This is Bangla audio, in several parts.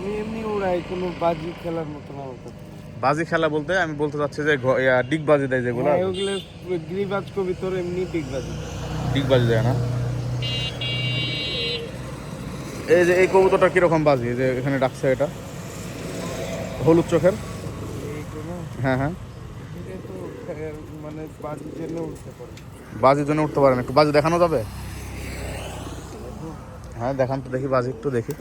আমি এমনি উড়াই কোনো বাজি খেলার মতো আমার কাছে বাজি খেলা বলতে আমি বলতে চাচ্ছি যে ডিগ বাজি দেয় যেগুলো হ্যাঁ, ওগুলো গিরিবাজ কবিতর এমনি বিগ বাজি। ডিগ বাজি দেয় না? এই যে এই কবুতরটা কীরকম বাজি? যে এখানে ডাকছে এটা। হলুদ চোখের? হ্যাঁ হ্যাঁ। মানে বাজির জন্য উঠতে পারে। বাজির জন্য উঠতে পারেন একটু বাজি দেখানো যাবে? হ্যাঁ দেখান তো দেখি বাজি একটু দেখি।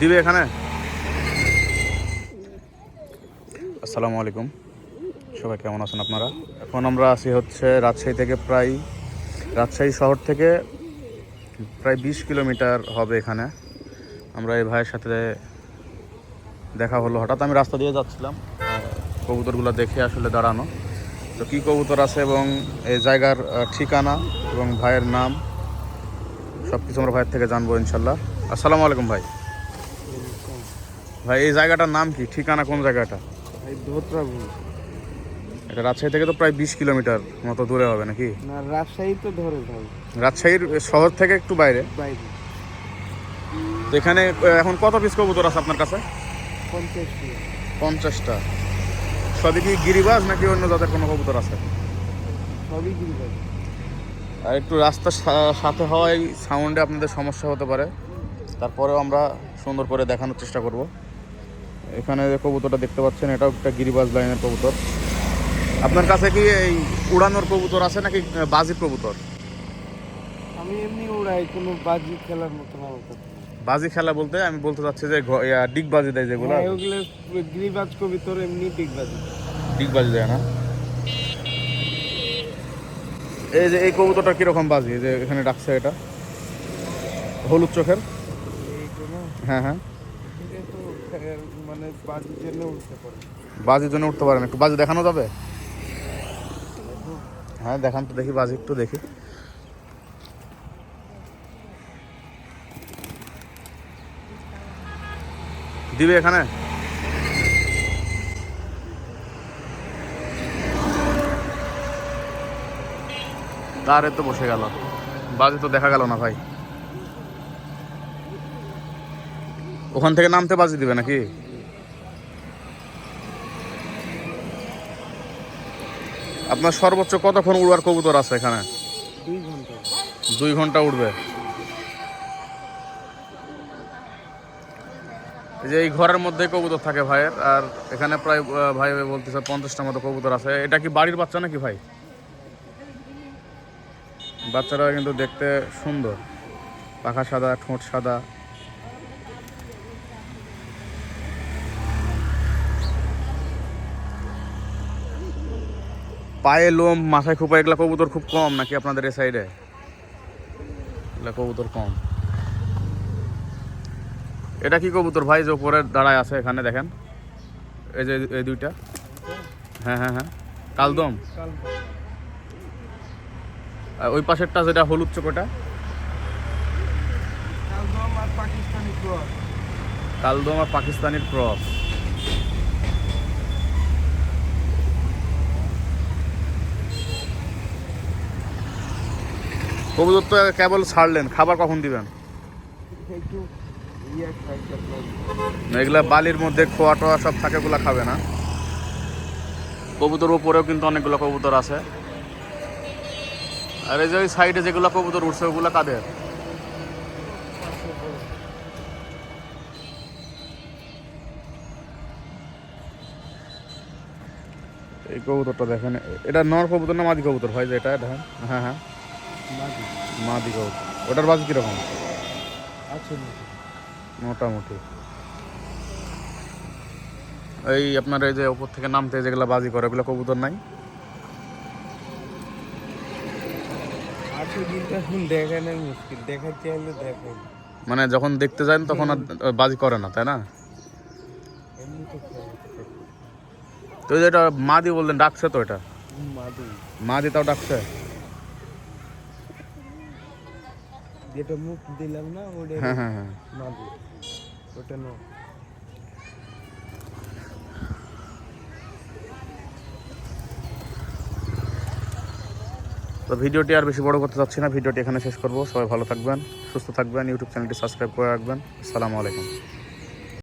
দিবে এখানে? আসসালামু আলাইকুম। সবাই কেমন আছেন আপনারা? এখন আমরা আছি হচ্ছে রাজশাহী থেকে প্রায়, রাজশাহী শহর থেকে প্রায় বিশ কিলোমিটার হবে এখানে। আমরা এই ভাইয়ের সাথে দেখা হলো। হঠাৎ আমি রাস্তা দিয়ে যাচ্ছিলাম কবুতরগুলো দেখে আসলে দাঁড়ানো। তো কী কবুতর আছে এবং এই জায়গার ঠিকানা এবং ভাইয়ের নাম সব কিছু আমরা ভাইয়ের থেকে জানব ইনশাল্লাহ। আসসালামু আলাইকুম ভাই। ভাই এই জায়গাটার নাম কি? ঠিকানা কোন জায়গাটা? এটা রাজশাহী থেকে তো প্রায় বিশ কিলোমিটার মতো দূরে হবে নাকি? না রাজশাহী তো ধরে ভাই। রাজশাহীর শহর থেকে একটু বাইরে? বাইরে। তো এখানে এখন কত পিস কবুতর আছে আপনার কাছে? পঞ্চাশ পঞ্চাশটা। সবই কি গিরিবাজ নাকি অন্য জাতের কোনো কবুতর আছে? সবই গিরিবাজ। আর একটু রাস্তার সাথে হওয়ায় সাউন্ডে আপনাদের সমস্যা হতে পারে। তারপরেও আমরা সুন্দর করে দেখানোর চেষ্টা করব। এখানে যে কবুতরটা দেখতে পাচ্ছেন এটাও একটা গিরিবাজ লাইনের কবুতর। আপনার কাছে কি এই উড়ানোর কবুতর আছে নাকি বাজি বাজির কবুতর? আমি এমনি উড়াই কোনো বাজি খেলার মতো না। বাজি খেলা বলতে আমি বলতে চাচ্ছি যে ডিগ বাজি দেয় যেগুলো। হ্যাঁ, ওগুলো গিরিবাজ কবিতর এমনি বিগ বাজি ডিগ বাজি দেয় না? এই যে এই কবুতরটা কীরকম বাজি? এই যে এখানে ডাকছে এটা। হলুদ চোখের? হ্যাঁ হ্যাঁ। মানে বাজির জন্য উঠতে পারে। বাজির জন্য উঠতে পারেন একটু বাজি দেখানো যাবে? হ্যাঁ দেখান তো দেখি, বাজি একটু দেখি। দিবে এখানে? তারে তো বসে গেল। বাজি তো দেখা গেল না ভাই। ওখান থেকে নামতে বাজি দিবে নাকি? আপনার সর্বোচ্চ কতক্ষণ উড়ার কবুতর আছে এখানে? দুই ঘণ্টা। উঠবে এই যে এই ঘরের মধ্যে কবুতর থাকে ভাইয়ের আর এখানে প্রায় ভাই বলতেছে পঞ্চাশটার মতো কবুতর আছে। এটা কি বাড়ির বাচ্চা নাকি ভাই? বাচ্চারা কিন্তু দেখতে সুন্দর। পাখা সাদা ঠোঁট সাদা। পায়ে লোম, মাথায় খোপা, এগুলা কবুতর খুব কম নাকি আপনাদের এই সাইডে এগুলা কবুতর কম। এটা কি কবুতর ভাই যে উপরে দাঁড়ায় আছে এখানে দেখেন? এই যে, এই দুইটা। হ্যাঁ হ্যাঁ হ্যাঁ। কালদম। ওই পাশেরটা যেটা হলুদ চোখটা? কালদম আর পাকিস্তানি ক্রস কালদম আর পাকিস্তানির ক্রস কবুতর তো কেবল ছাড়লেন খাবার কখন দিবেন? ইয়ে এগুলা বালির মধ্যে খোয়া টোয়া সব থাকে ওগুলা খাবে না। কবুতর উপরেও কিন্তু অনেকগুলো কবুতর আছে। আর এই যে ওই সাইডে যেগুলো কবুতর উঠছে ওগুলো কাদের? এই কবুতরটা দেখেন এটা নর কবুতর না মাদি কবুতর হয় যে এটা? হ্যাঁ হ্যাঁ। মাদি। কবুতর ওটার বাজ কীরকম? আছে মোটামুটি। এই আপনার এই যে উপর থেকে নামতে যেগুলো বাজি করে ওগুলো কবুতর নাই? মানে যখন দেখতে যান তখন আর বাজি করে না তাই না? তো এটা মাদি বললেন ডাকছে তো এটা? মাদু। মাদি তাও ডাকছে? যেটা মুখ দিলাম না ওটা হ্যাঁ হ্যাঁ হ্যাঁ। না ওটা না তো ভিডিওটি আর বেশি বড় করতে চাচ্ছি না ভিডিওটি এখানে শেষ করব। সবাই ভালো থাকবেন সুস্থ থাকবেন ইউটিউব চ্যানেলটি সাবস্ক্রাইব করে রাখবেন। আসসালামু আলাইকুম।